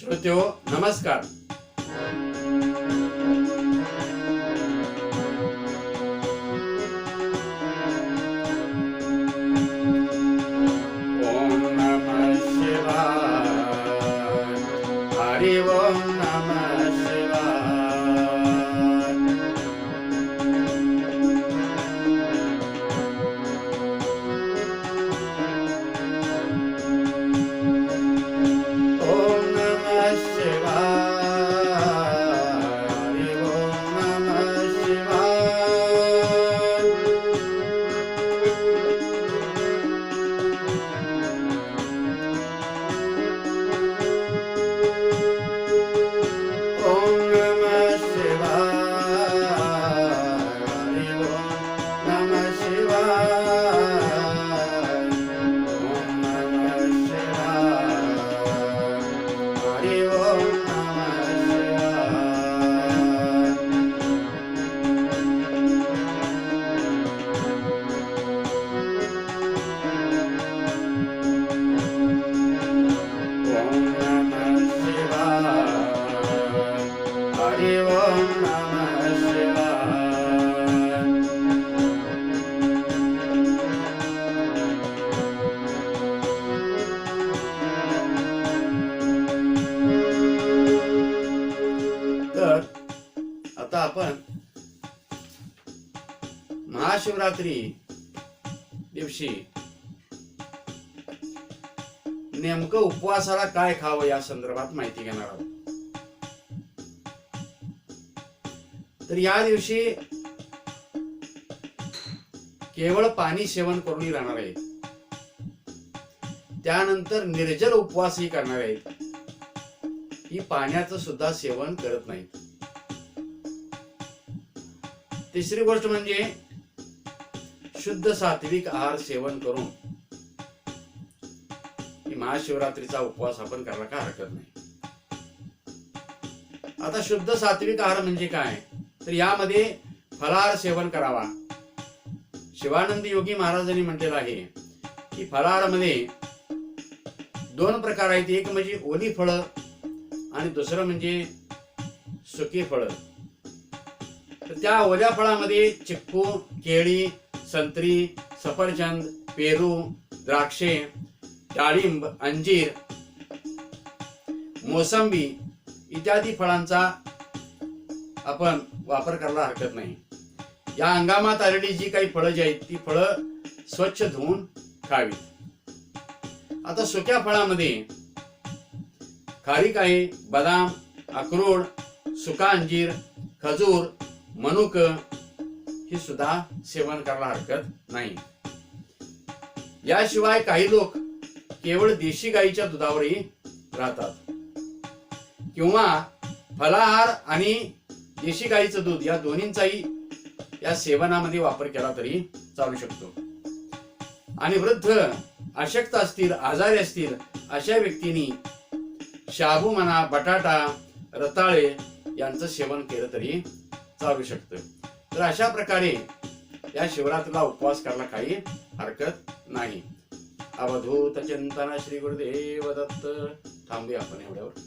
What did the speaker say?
श्रोत्यो नमस्कार ओम नमः शिवाय हरि आपण महाशिवरात्री दिवशी नेमकं उपवासाला काय खावं या संदर्भात माहिती घेणार आहोत. तर या दिवशी केवळ पाणी सेवन करूनही राहणार आहेत. त्यानंतर निर्जल उपवासही करणार आहेत. ही पाण्याचं सुद्धा सेवन करत नाहीत. तिसरी गोष्ट म्हणजे शुद्ध सात्विक आहार सेवन करून महाशिवरात्रीचा उपवास आपण करायला काय हरकत नाही. आता शुद्ध सात्विक आहार म्हणजे काय? तर यामध्ये फलाहार सेवन करावा. शिवानंद योगी महाराजांनी म्हटलेलं आहे की फलाहारामध्ये दोन प्रकार आहेत. एक म्हणजे ओली फळं आणि दुसरं म्हणजे सुकी फळं. तर त्या ओल्या फळामध्ये चिक्कू केळी संत्री सफरचंद पेरू द्राक्षे डाळिंब अंजीर मोसंबी इत्यादी फळांचा आपण वापर करायला हरकत नाही. या हंगामात आलेली जी काही फळं जी आहेत ती फळं स्वच्छ धुवून खावी आता सुक्या फळामध्ये खारीक आहे बदाम अक्रोड सुका अंजीर खजूर मनुक हे सुद्धा सेवन करायला हरकत नाही. याशिवाय काही लोक केवळ देशी गाईच्या दुधावरही राहतात. किंवा फलाहार आणि देशी गाईचं दूध या दोन्हींचाही या सेवनामध्ये वापर केला तरी चालू शकतो. आणि वृद्ध अशक्त असतील आजारी असतील अशा व्यक्तींनी शाबू म्हणा बटाटा रताळे यांचं सेवन केलं तरी चालू शकतं. तर अशा प्रकारे या शिवरात्रीला उपवास करायला काही हरकत नाही. अवधूत चिंतन श्री गुरुदेव दत्त. थांबूया आपण एवढ्यावर.